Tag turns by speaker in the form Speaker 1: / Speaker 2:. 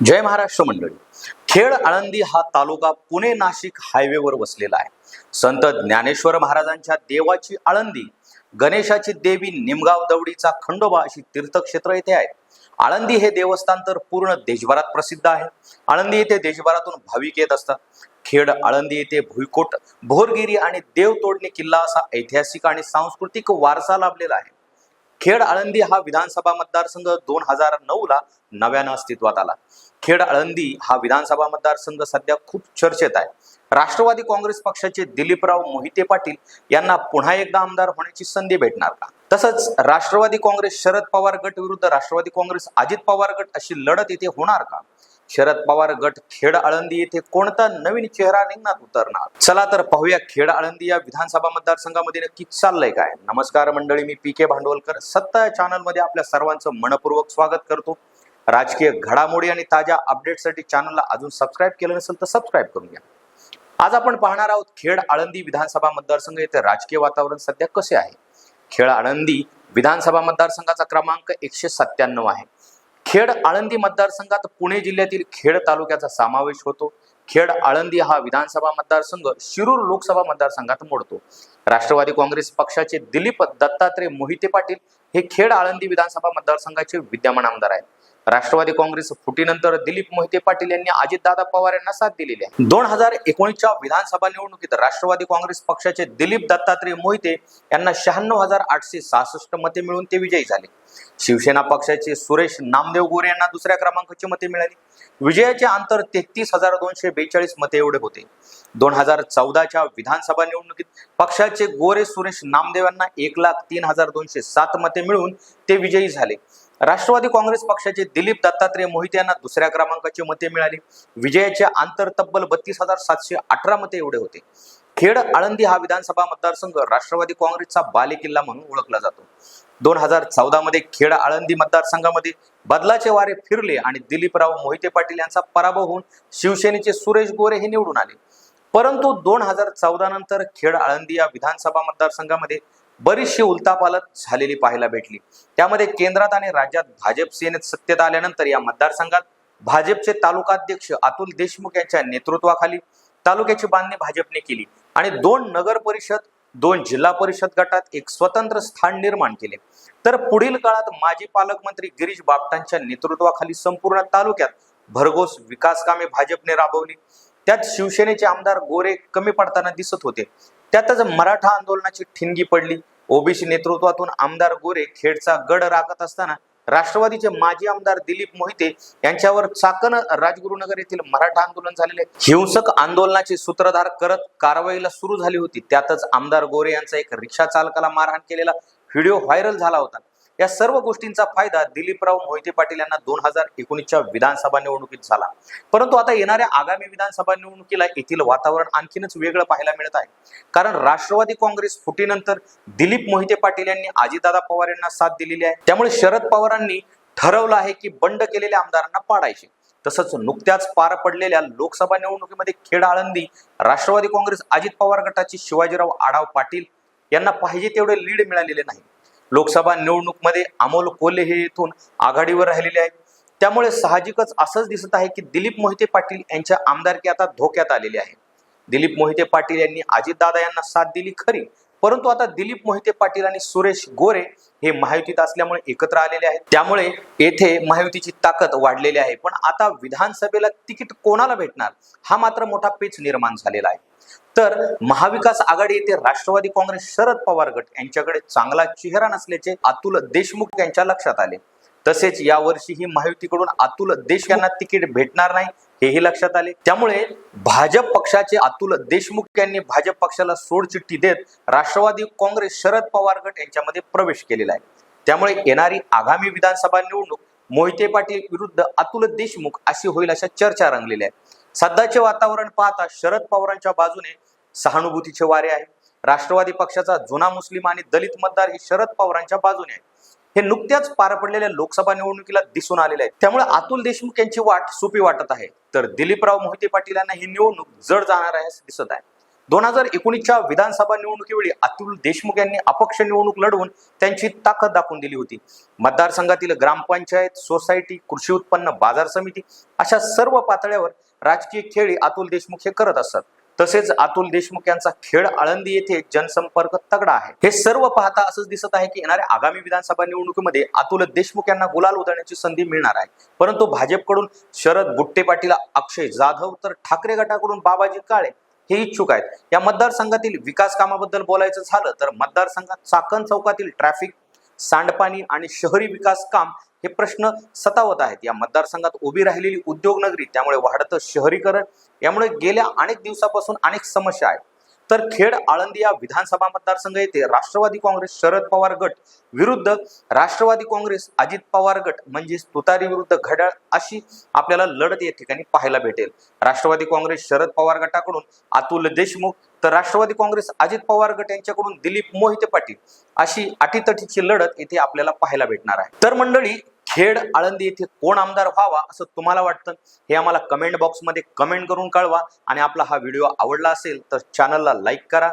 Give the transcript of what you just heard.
Speaker 1: जय महाराष्ट्र मंडळी. खेड आळंदी हा तालुका पुणे नाशिक हायवेवर वसलेला आहे. संत ज्ञानेश्वर महाराजांच्या देवाची आळंदी गणेशाची देवी निमगाव दवडीचा खंडोबा अशी तीर्थक्षेत्र येथे आहेत आळंदी हे देवस्थान तर पूर्ण देशभरात प्रसिद्ध आहे. आळंदी येथे देशभरातून भाविक येत असतात. खेड आळंदी येथे भुईकोट भोरगिरी आणि देवतोडणी किल्ला असा ऐतिहासिक आणि सांस्कृतिक वारसा लाभलेला आहे. खेड आळंदी हा विधानसभा मतदारसंघ दोन हजार नऊ ला नव्यानं अस्तित्वात आला. खेड आळंदी हा विधानसभा मतदारसंघ सध्या खूप चर्चेत आहे. राष्ट्रवादी काँग्रेस पक्षाचे दिलीपराव मोहिते पाटील यांना पुन्हा एकदा आमदार होण्याची संधी भेटणार का? तसंच राष्ट्रवादी काँग्रेस शरद पवार गट विरुद्ध राष्ट्रवादी काँग्रेस अजित पवार गट अशी लढत येथे होणार का? शरद पवार गट खेड आळंदी येथे कोणता नवीन चेहरा रिंगणात उतरणार? चला तर पाहूया खेड आळंदी या विधानसभा मतदारसंघामध्ये नक्की चाललंय काय. नमस्कार मंडळी मी पी के भांडवलकर. सत्ता या चॅनलमध्ये आपल्या सर्वांचं मनपूर्वक स्वागत करतो. राजकीय घडामोडी आणि ताज्या अपडेटसाठी चॅनलला अजून सबस्क्राईब केलं नसेल तर सबस्क्राईब करून घ्या. आज आपण पाहणार आहोत खेड आळंदी विधानसभा मतदारसंघ येथे राजकीय वातावरण सध्या कसे आहे? खेड आळंदी विधानसभा मतदारसंघाचा क्रमांक एकशे सत्त्याण्णव आहे. खेड आळंदी मतदारसंघात पुणे जिल्ह्यातील खेड तालुक्याचा समावेश होतो. खेड आळंदी हा विधानसभा मतदारसंघ शिरूर लोकसभा मतदारसंघात मोडतो. राष्ट्रवादी काँग्रेस पक्षाचे दिलीप दत्तात्रय मोहिते पाटील हे खेड आळंदी विधानसभा मतदारसंघाचे विद्यमान आमदार आहेत. राष्ट्रवादी काँग्रेस फुटीनंतर दिलीप मोहिते पाटील यांनी अजितदादा पवार यांना साथ दिलेली आहे. दोन हजार एकोणीसच्या विधानसभा निवडणुकीत राष्ट्रवादी काँग्रेस पक्षाचे दिलीप दत्तात्रय मोहिते यांना शहाण्णव हजार आठशे सहासष्ट मते मिळून ते विजयी झाले. शिवसेना पक्षाचे सुरेश नामदेव गोरे यांना दुसऱ्या क्रमांकाची मते मिळाली. विजयाचे अंतर तेहतीस हजार दोनशे बेचाळीस मते एवढे होते. दोन हजार चौदाच्या विधानसभा निवडणुकीत पक्षाचे गोरे सुरेश नामदेव यांना एक लाख तीन हजार दोनशे सात मते मिळून ते विजयी झाले. राष्ट्रवादी काँग्रेस पक्षाचे दिलीप दत्तात्रय मोहिते यांना दुसऱ्या क्रमांकाची मते मिळाली. विजयाचे आंतर तब्बल बत्तीस हजार सातशे अठरा मते एवढे होते. खेड आळंदी हा विधानसभा मतदारसंघ राष्ट्रवादी काँग्रेसचा बालेकिल्ला म्हणून ओळखला जातो. दोन हजार चौदा मध्ये खेड आळंदी मतदारसंघामध्ये बदलाचे वारे फिरले आणि दिलीपराव मोहिते पाटील यांचा पराभव होऊन शिवसेनेचे सुरेश गोरे हे निवडून आले. परंतु दोन हजार चौदा नंतर खेड आळंदी या विधानसभा मतदारसंघामध्ये बरीचशी उलतापालत झालेली पाहायला भेटली. त्यामध्ये केंद्रात आणि राज्यात भाजप सेनेत सत्तेत आल्यानंतर या मतदारसंघात भाजपचे तालुकाध्यक्ष अतुल देशमुख यांच्या नेतृत्वाखाली तालुक्याची बांधणी भाजपने केली आणि दोन नगर परिषद दोन जिल्हा परिषद गटात एक स्वतंत्र स्थान निर्माण केले. तर पुढील काळात माजी पालकमंत्री गिरीश बापटांच्या नेतृत्वाखाली संपूर्ण तालुक्यात भरघोस विकास कामे भाजपने राबवली. त्यात शिवसेनेचे आमदार गोरे कमी पडताना दिसत होते. त्यातच मराठा आंदोलनाची ठिणगी पडली. ओबीसी नेतृत्वातून आमदार गोरे खेडचा गड राखत असताना राष्ट्रवादीचे माजी आमदार दिलीप मोहिते यांच्यावर चाकण राजगुरुनगर येथील मराठा आंदोलन झालेले. हिंसक आंदोलनाचे सूत्रधार करत कारवाईला सुरू झाली होती. त्यातच आमदार गोरे यांचा एक रिक्षा चालकाला मारहाण केलेला व्हिडिओ व्हायरल झाला होता. या सर्व गोष्टींचा फायदा दिलीपराव मोहिते पाटील यांना दोन हजार एकोणीसच्या विधानसभा निवडणुकीत झाला. परंतु आता येणाऱ्या आगामी विधानसभा निवडणुकीला येथील वातावरण आणखीनच वेगळं पाहायला मिळत आहे. कारण राष्ट्रवादी काँग्रेस फुटीनंतर दिलीप मोहिते पाटील यांनी आजीदादा पवार यांना साथ दिलेली आहे. त्यामुळे शरद पवारांनी ठरवलं आहे की बंड केलेल्या आमदारांना पाडायचे. तसंच नुकत्याच पार पडलेल्या लोकसभा निवडणुकीमध्ये खेड आळंदी राष्ट्रवादी काँग्रेस अजित पवार गटाचे शिवाजीराव आढाव पाटील यांना पाहिजे तेवढे लीड मिळालेले नाही लोकसभा निवडणूकमध्ये अमोल कोल्हे हे येथून आघाडीवर राहिलेले आहेत. त्यामुळे साहजिकच असंच दिसत आहे की दिलीप मोहिते पाटील यांच्या आमदारकी आता धोक्यात आलेली आहे. दिलीप मोहिते पाटील यांनी अजितदादा यांना साथ दिली खरी परंतु आता दिलीप मोहिते पाटील आणि सुरेश गोरे हे महायुतीत असल्यामुळे एकत्र आलेले आहेत. त्यामुळे येथे महायुतीची ताकद वाढलेली आहे. पण आता विधानसभेला तिकीट कोणाला भेटणार? हा मात्र मोठा पेच निर्माण झालेला आहे. तर महाविकास आघाडी येथे राष्ट्रवादी काँग्रेस शरद पवार गट यांच्याकडे चांगला चेहरा नसल्याचे अतुल देशमुख यांच्या लक्षात आले. तसेच यावर्षीही महायुतीकडून अतुल देश यांना तिकीट भेटणार नाही हेही लक्षात आले. त्यामुळे भाजप पक्षाचे अतुल देशमुख यांनी भाजप पक्षाला सोडचिठ्ठी देत राष्ट्रवादी काँग्रेस शरद पवार गट यांच्यामध्ये प्रवेश केलेला आहे. त्यामुळे येणारी आगामी विधानसभा निवडणूक मोहिते पाटील विरुद्ध अतुल देशमुख अशी होईल अशा चर्चा रंगलेल्या आहेत. सध्याचे वातावरण पाहता शरद पवारांच्या बाजूने सहानुभूतीचे वारे आहे राष्ट्रवादी पक्षाचा जुना मुस्लिम आणि दलित मतदार हे शरद पवारांच्या बाजूने आहे हे नुकत्याच पार पडलेल्या लोकसभा निवडणुकीला दिसून आलेले आहे त्यामुळे अतुल देशमुख यांची वाट सोपी वाटत आहे. तर दिलीपराव मोहिते पाटील यांना ही निवडणूक जड जाणार आहे असं दिसत आहे. दोन हजार एकोणीसच्या विधानसभा निवडणुकीवेळी अतुल देशमुख यांनी अपक्ष निवडणूक लढवून त्यांची ताकद दाखवून दिली होती. मतदारसंघातील ग्रामपंचायत सोसायटी कृषी उत्पन्न बाजार समिती अशा सर्व पातळ्यावर राजकीय खेळी अतुल देशमुख हे करत असतात तसेच अतुल देशमुख यांचा खेळ आळंदी येथे जनसंपर्क तगडा आहे. हे सर्व पाहता असंच दिसत आहे की येणाऱ्या आगामी विधानसभा निवडणुकीमध्ये अतुल देशमुख यांना गुलाल उधळण्याची संधी मिळणार आहे. परंतु भाजपकडून शरद बुट्टे पाटील अक्षय जाधव तर ठाकरे गटाकडून बाबाजी काळे हे इच्छुक आहेत. या मतदारसंघातील विकास कामाबद्दल बोलायचं झालं तर मतदारसंघात चाकण चौकातील ट्रॅफिक सांडपाणी आणि शहरी विकास काम हे प्रश्न सतावत आहेत. या मतदारसंघात उभी राहिलेली उद्योग नगरी त्यामुळे वाढतं शहरीकरण यामुळे गेल्या अनेक दिवसापासून अनेक समस्या आहेत. तर खेड आळंदी या विधानसभा मतदारसंघ येथे राष्ट्रवादी काँग्रेस शरद पवार गट विरुद्ध राष्ट्रवादी काँग्रेस अजित पवार गट म्हणजेच तुतारी विरुद्ध घड्याळ अशी आपल्याला लढत या ठिकाणी पाहायला भेटेल. राष्ट्रवादी काँग्रेस शरद पवार गटाकडून अतुल देशमुख तर राष्ट्रवादी काँग्रेस अजित पवार गट यांच्याकडून दिलीप मोहिते पाटील अशी अटीतटीची लढत येथे आपल्याला पाहायला भेटणार आहे. तर मंडळी खेड आळंदी येथे कोण आमदार व्हावा असं तुम्हाला वाटतं हे आम्हाला कमेंट बॉक्समध्ये कमेंट करून कळवा आणि आपला हा व्हिडिओ आवडला असेल तर चॅनलला लाईक करा.